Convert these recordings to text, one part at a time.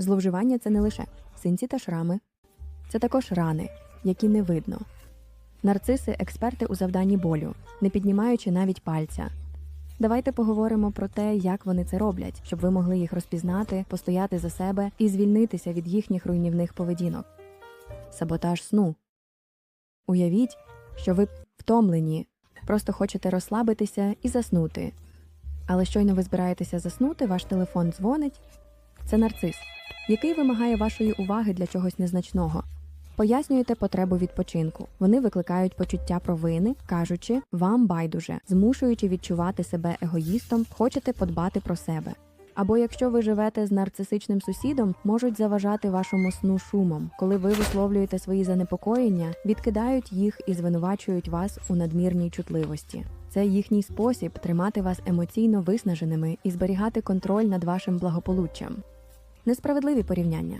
Зловживання це не лише синці та шрами, це також рани, які не видно. Нарциси експерти у завданні болю, не піднімаючи навіть пальця. Давайте поговоримо про те, як вони це роблять, щоб ви могли їх розпізнати, постояти за себе і звільнитися від їхніх руйнівних поведінок. Саботаж сну. Уявіть, що ви втомлені, просто хочете розслабитися і заснути. Але щойно ви збираєтеся заснути, ваш телефон дзвонить. Це нарцис, який вимагає вашої уваги для чогось незначного. Пояснюєте потребу відпочинку. Вони викликають почуття провини, кажучи вам байдуже, змушуючи відчувати себе егоїстом, хочете подбати про себе. Або якщо ви живете з нарцисичним сусідом, можуть заважати вашому сну шумом, коли ви висловлюєте свої занепокоєння, відкидають їх і звинувачують вас у надмірній чутливості. Це їхній спосіб тримати вас емоційно виснаженими і зберігати контроль над вашим благополуччям. Несправедливі порівняння.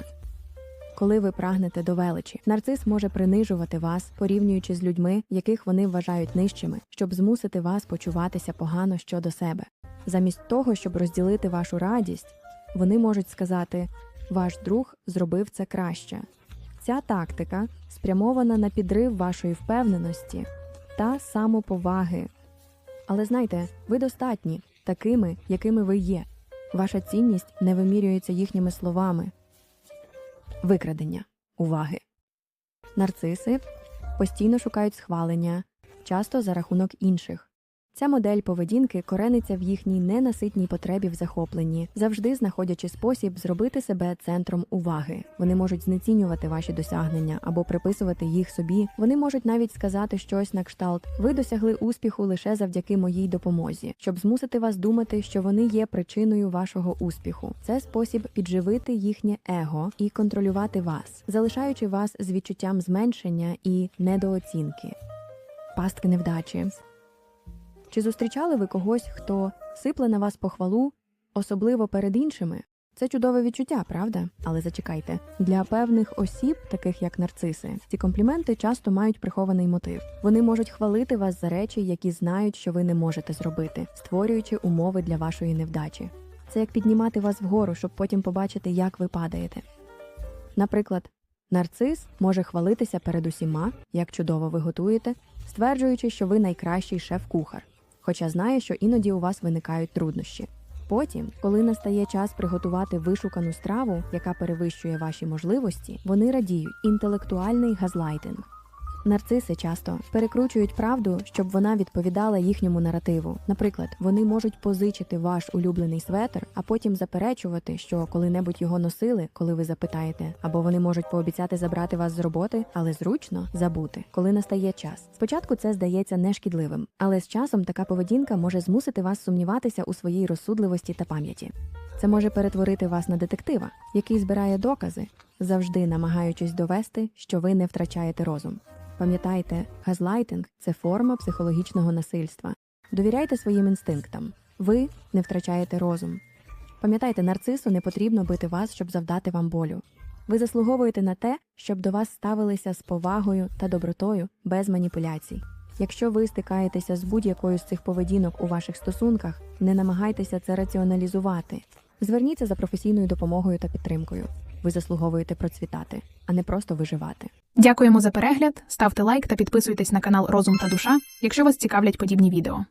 Коли ви прагнете до величі, нарцис може принижувати вас, порівнюючи з людьми, яких вони вважають нижчими, щоб змусити вас почуватися погано щодо себе. Замість того, щоб розділити вашу радість, вони можуть сказати: ваш друг зробив це краще. Ця тактика спрямована на підрив вашої впевненості та самоповаги. Але знайте, ви достатні такими, якими ви є. Ваша цінність не вимірюється їхніми словами. Викрадення уваги. Нарциси постійно шукають схвалення, часто за рахунок інших. Ця модель поведінки корениться в їхній ненаситній потребі в захопленні, завжди знаходячи спосіб зробити себе центром уваги. Вони можуть знецінювати ваші досягнення або приписувати їх собі. Вони можуть навіть сказати щось на кшталт: ви досягли успіху лише завдяки моїй допомозі, щоб змусити вас думати, що вони є причиною вашого успіху. Це спосіб підживити їхнє его і контролювати вас, залишаючи вас з відчуттям зменшення і недооцінки. Пастки невдачі. Чи зустрічали ви когось, хто сипле на вас похвалу, особливо перед іншими? Це чудове відчуття, правда? Але зачекайте, для певних осіб, таких як нарциси, ці компліменти часто мають прихований мотив. Вони можуть хвалити вас за речі, які знають, що ви не можете зробити, створюючи умови для вашої невдачі. Це як піднімати вас вгору, щоб потім побачити, як ви падаєте. Наприклад, нарцис може хвалитися перед усіма, як чудово ви готуєте, стверджуючи, що ви найкращий шеф-кухар, хоча знає, що іноді у вас виникають труднощі. Потім, коли настає час приготувати вишукану страву, яка перевищує ваші можливості, вони радіють інтелектуальний газлайтинг. Нарциси часто перекручують правду, щоб вона відповідала їхньому наративу. Наприклад, вони можуть позичити ваш улюблений светр, а потім заперечувати, що коли-небудь його носили, коли ви запитаєте, або вони можуть пообіцяти забрати вас з роботи, але зручно забути, коли настає час. Спочатку це здається нешкідливим, але з часом така поведінка може змусити вас сумніватися у своїй розсудливості та пам'яті. Це може перетворити вас на детектива, який збирає докази, завжди намагаючись довести, що ви не втрачаєте розум. Пам'ятайте, газлайтинг це форма психологічного насильства. Довіряйте своїм інстинктам. Ви не втрачаєте розум. Пам'ятайте, нарцису не потрібно бити вас, щоб завдати вам болю. Ви заслуговуєте на те, щоб до вас ставилися з повагою та добротою без маніпуляцій. Якщо ви стикаєтеся з будь-якою з цих поведінок у ваших стосунках, не намагайтеся це раціоналізувати. Зверніться за професійною допомогою та підтримкою. Ви заслуговуєте процвітати, а не просто виживати. Дякуємо за перегляд, ставте лайк та підписуйтесь на канал Розум та Душа, якщо вас цікавлять подібні відео.